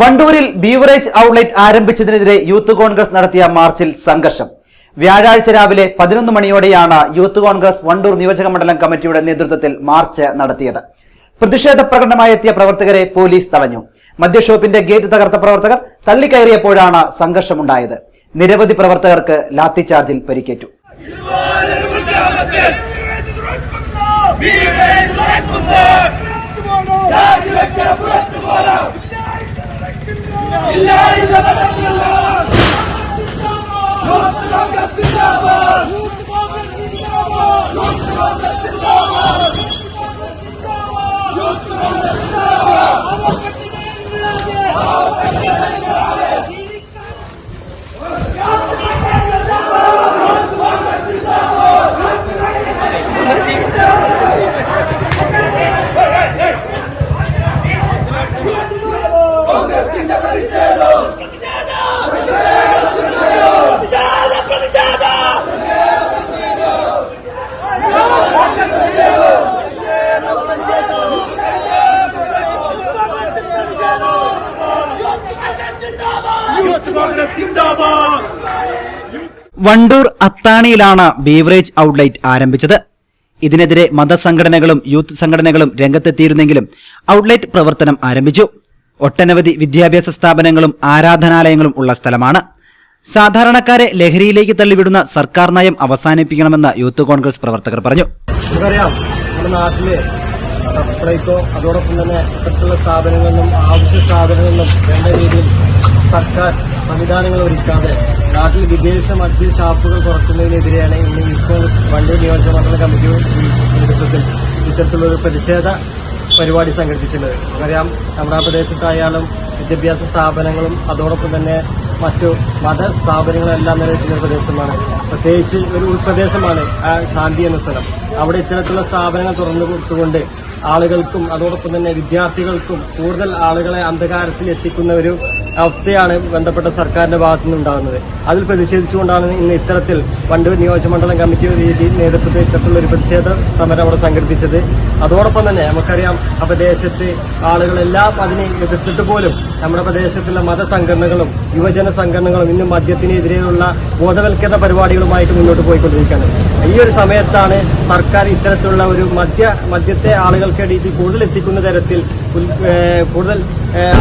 വണ്ടൂരിൽ beverage outlet ആരംഭിച്ചതിനെതിരെ youth Congress നടത്തിയ മാർച്ചിൽ സംഘർഷം. വ്യാഴാഴ്ച രാവിലെ പതിനൊന്ന് മണിയോടെയാണ് യൂത്ത് കോൺഗ്രസ് വണ്ടൂർ നിയോജക മണ്ഡലം കമ്മിറ്റിയുടെ നേതൃത്വത്തിൽ മാർച്ച് നടത്തിയത്. പ്രതിഷേധ പ്രകടനമായി എത്തിയ പ്രവർത്തകരെ പോലീസ് തടഞ്ഞു. മദ്യഷോപ്പിന്റെ ഗേറ്റ് തകർത്ത പ്രവർത്തകർ തള്ളിക്കയറിയപ്പോഴാണ് സംഘർഷമുണ്ടായത്. നിരവധി പ്രവർത്തകർക്ക് ലാത്തിചാർജിൽ പരിക്കേറ്റു. യൂത്ത് വണ്ടൂർ അത്താണിയിലാണ് ബീവറേജ് ഔട്ട്ലെറ്റ് ആരംഭിച്ചത്. ഇതിനെതിരെ മതസംഘടനകളും യൂത്ത് സംഘടനകളും രംഗത്തെത്തിയിരുന്നെങ്കിലും ഔട്ട്ലെറ്റ് പ്രവർത്തനം ആരംഭിച്ചു. ഒട്ടനവധി വിദ്യാഭ്യാസ സ്ഥാപനങ്ങളും ആരാധനാലയങ്ങളും ഉള്ള സ്ഥലമാണ്. സാധാരണക്കാരെ ലഹരിയിലേക്ക് തള്ളിവിടുന്ന സർക്കാർ നയം അവസാനിപ്പിക്കണമെന്ന് യൂത്ത് കോൺഗ്രസ് പ്രവർത്തകർ പറഞ്ഞു. നമുക്കറിയാം നമ്മുടെ നാട്ടിലെ സപ്ലൈകോ അതോടൊപ്പം തന്നെ ഇത്തരത്തിലുള്ള സ്ഥാപനങ്ങളിലും ആവശ്യ സാധനങ്ങളിലും വേണ്ട രീതിയിൽ സർക്കാർ സംവിധാനങ്ങൾ ഒരുക്കാതെ നാട്ടിൽ വിദേശ മദ്യ ഷാപ്പുകൾ തുറക്കുന്നതിനെതിരെയാണ് ഇന്ന് കോൺഗ്രസ് വണ്ടൂർ നിയോജക മണ്ഡല കമ്മിറ്റിയുടെ നേതൃത്വത്തിൽ ഇത്തരത്തിലുള്ള പ്രതിഷേധ പരിപാടി സംഘടിപ്പിച്ചിട്ടുണ്ട് നമുക്കറിയാം നമ്മുടെ പ്രദേശത്തായാലും വിദ്യാഭ്യാസ സ്ഥാപനങ്ങളും അതോടൊപ്പം തന്നെ മറ്റു മത സ്ഥാപനങ്ങളെല്ലാം നിലനിൽക്കുന്ന പ്രദേശമാണ്. പ്രത്യേകിച്ച് ഒരു ഉൾപ്രദേശമാണ് ആ ശാന്തി എന്ന സ്ഥലം. അവിടെ ഇത്തരത്തിലുള്ള സ്ഥാപനങ്ങൾ തുറന്നു കൊടുത്തുകൊണ്ട് ആളുകൾക്കും അതോടൊപ്പം തന്നെ വിദ്യാർത്ഥികൾക്കും കൂടുതൽ ആളുകളെ അന്ധകാരത്തിൽ എത്തിക്കുന്ന ഒരു അവസ്ഥയാണ് ബന്ധപ്പെട്ട സർക്കാരിന്റെ ഭാഗത്തു നിന്നുണ്ടാകുന്നത് അതിൽ പ്രതിഷേധിച്ചുകൊണ്ടാണ് ഇന്ന് ഇത്തരത്തിൽ വണ്ടൂർ നിയോജകമണ്ഡലം കമ്മിറ്റി നേതൃത്വത്തിൽ ഇത്തരത്തിലുള്ള ഒരു പ്രതിഷേധ സമരം അവിടെ സംഘടിപ്പിച്ചത്. അതോടൊപ്പം തന്നെ നമുക്കറിയാം ആ പ്രദേശത്ത് ആളുകളെല്ലാം അതിനെ എതിർത്തിട്ട് പോലും നമ്മുടെ പ്രദേശത്തുള്ള മതസംഘടനകളും യുവജന സംഘടനകളും ഇന്ന് മദ്യത്തിനെതിരെയുള്ള ബോധവൽക്കരണ പരിപാടികളുമായിട്ട് മുന്നോട്ട് പോയിക്കൊണ്ടിരിക്കുകയാണ്. ഈ ഒരു സമയത്താണ് സർക്കാർ ഇത്തരത്തിലുള്ള ഒരു മദ്യ മദ്യത്തെ ആളുകൾക്കിടയിൽ കൂടുതൽ എത്തിക്കുന്ന തരത്തിൽ കൂടുതൽ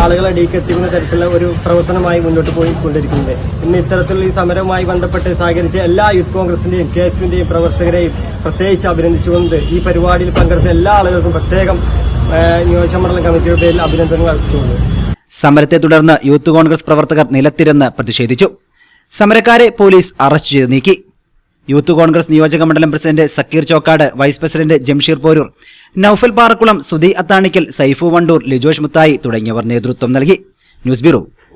ആളുകളെ ഡീക്കെത്തിക്കുന്ന തരത്തിലുള്ള ഒരു പ്രവർത്തനമായി മുന്നോട്ട് പോയി പോയിക്കൊണ്ടിരിക്കുന്നത് ഇന്ന് ഇത്തരത്തിലുള്ള ഈ സമരവുമായി ബന്ധപ്പെട്ട് സഹകരിച്ച എല്ലാ യൂത്ത് കോൺഗ്രസിന്റെയും കെ എസ്വിന്റെയും പ്രവർത്തകരെയും പ്രത്യേകിച്ച് അഭിനന്ദിച്ചുകൊണ്ട് ഈ പരിപാടിയിൽ പങ്കെടുത്ത എല്ലാ ആളുകൾക്കും പ്രത്യേകം നിയോജകമണ്ഡലം കമ്മിറ്റിയുടെ പേരിൽ അഭിനന്ദനങ്ങൾ അർപ്പിച്ചുകൊണ്ട്. സമരത്തെ തുടർന്ന് യൂത്ത് കോൺഗ്രസ് പ്രവർത്തകർ നിലത്തിരുന്ന് പ്രതിഷേധിച്ചു. സമരക്കാരെ പോലീസ് അറസ്റ്റ് ചെയ്ത് നീക്കി. യൂത്ത് കോൺഗ്രസ് നിയോജക മണ്ഡലം president Zakir Chokkad vice president Jamsheer Poroor Naufal Parakkulam Sudhi Athanikkal Saifu Wandoor Lijosh മുത്തായി തുടങ്ങിയവർ നേതൃത്വം നൽകി. News bureau